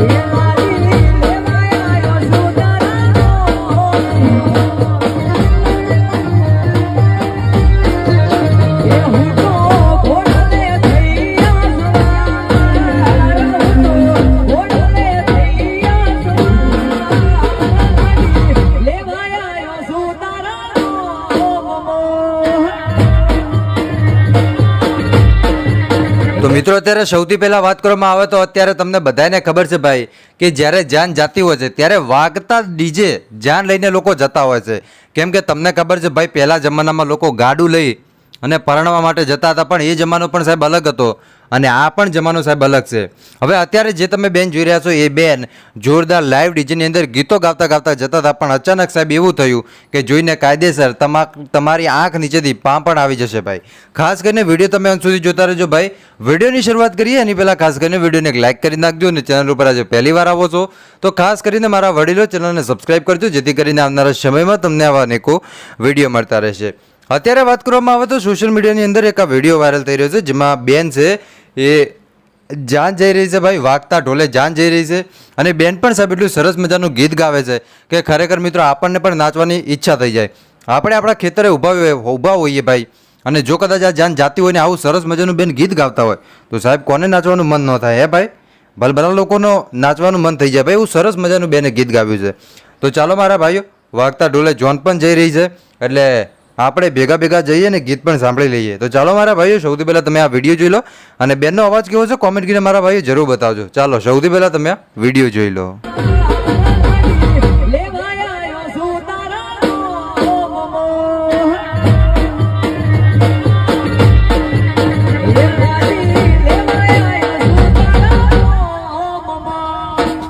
એ તો મિત્રો, અત્યારે સૌથી પહેલા વાત કરવામાં આવે તો અત્યારે તમને બધાને ખબર છે ભાઈ કે જ્યારે જાન જાતી હોય છે, ત્યારે વાગતા ડીજે જાન લઈને લોકો જતા હોય છે. કેમ કે તમને ખબર છે ભાઈ, પહેલા જમાનામાં લોકો ગાડું લઈ અને પરણવા માટે જતા હતા, પણ એ જમાનો પણ સાહેબ અલગ હતો અને આ પણ જમાનો સાહેબ અલગ છે. હવે અત્યારે જે તમે બેન જોઈ રહ્યા છો, એ બેન જોરદાર લાઈવ ડીજેની અંદર ગીતો ગાતા ગાતા જતા હતા, પણ અચાનક સાહેબ એવું થયું કે જોઈને કાયદેસર તમા, તમારી આંખ નીચેથી પાં પણ આવી જશે ભાઈ. ખાસ કરીને વીડિયો તમે અંત સુધી જોતા રહેજો ભાઈ. વિડીયોની શરૂઆત કરીએ, એની પહેલાં ખાસ કરીને વિડીયોને એક લાઇક કરી નાખજો અને ચેનલ ઉપર આજે પહેલી વાર આવો છો, તો ખાસ કરીને મારા વડીલો ચેનલને સબસ્ક્રાઈબ કરજો, જેથી કરીને આવનારા સમયમાં તમને આવા અનેકો વીડિયો મળતા રહેશે. અત્યારે વાત કરવામાં આવે તો સોશિયલ મીડિયાની અંદર એક આ વીડિયો વાયરલ થઈ રહ્યો છે, જેમાં બેન છે, એ જાન જઈ રહી છે ભાઈ, વાગતા ઢોલે જાન જઈ રહી છે અને બેન પણ સાહેબ એટલું સરસ મજાનું ગીત ગાવે છે કે ખરેખર મિત્રો આપણને પણ નાચવાની ઈચ્છા થઈ જાય. આપણે આપણા ખેતરે ઊભા ઊભા હોઈએ ભાઈ અને જો કદાચ આ જાન જાતી હોય ને આવું સરસ મજાનું બેન ગીત ગાતા હોય, તો સાહેબ કોને નાચવાનું મન ન થાય, હે ભાઈ? ભલભલા લોકોનો નાચવાનું મન થઈ જાય ભાઈ, એવું સરસ મજાનું બેને ગીત ગાવ્યું છે. તો ચાલો મારા ભાઈઓ, વાગતા ઢોલે જોન પણ જઈ રહી છે, એટલે આપણે ભેગા ભેગા જઈએ ને ગીત પણ સાંભળી લઈએ. તો ચાલો મારા ભાઈઓ, સૌથી પહેલાં તમે આ વીડિયો જોઈ લો અને બેનનો અવાજ કેવો છે કોમેન્ટ કરીને મારા ભાઈઓ જરૂર બતાવજો. ચાલો, સૌથી પહેલાં તમે આ વીડિયો જોઈ લો.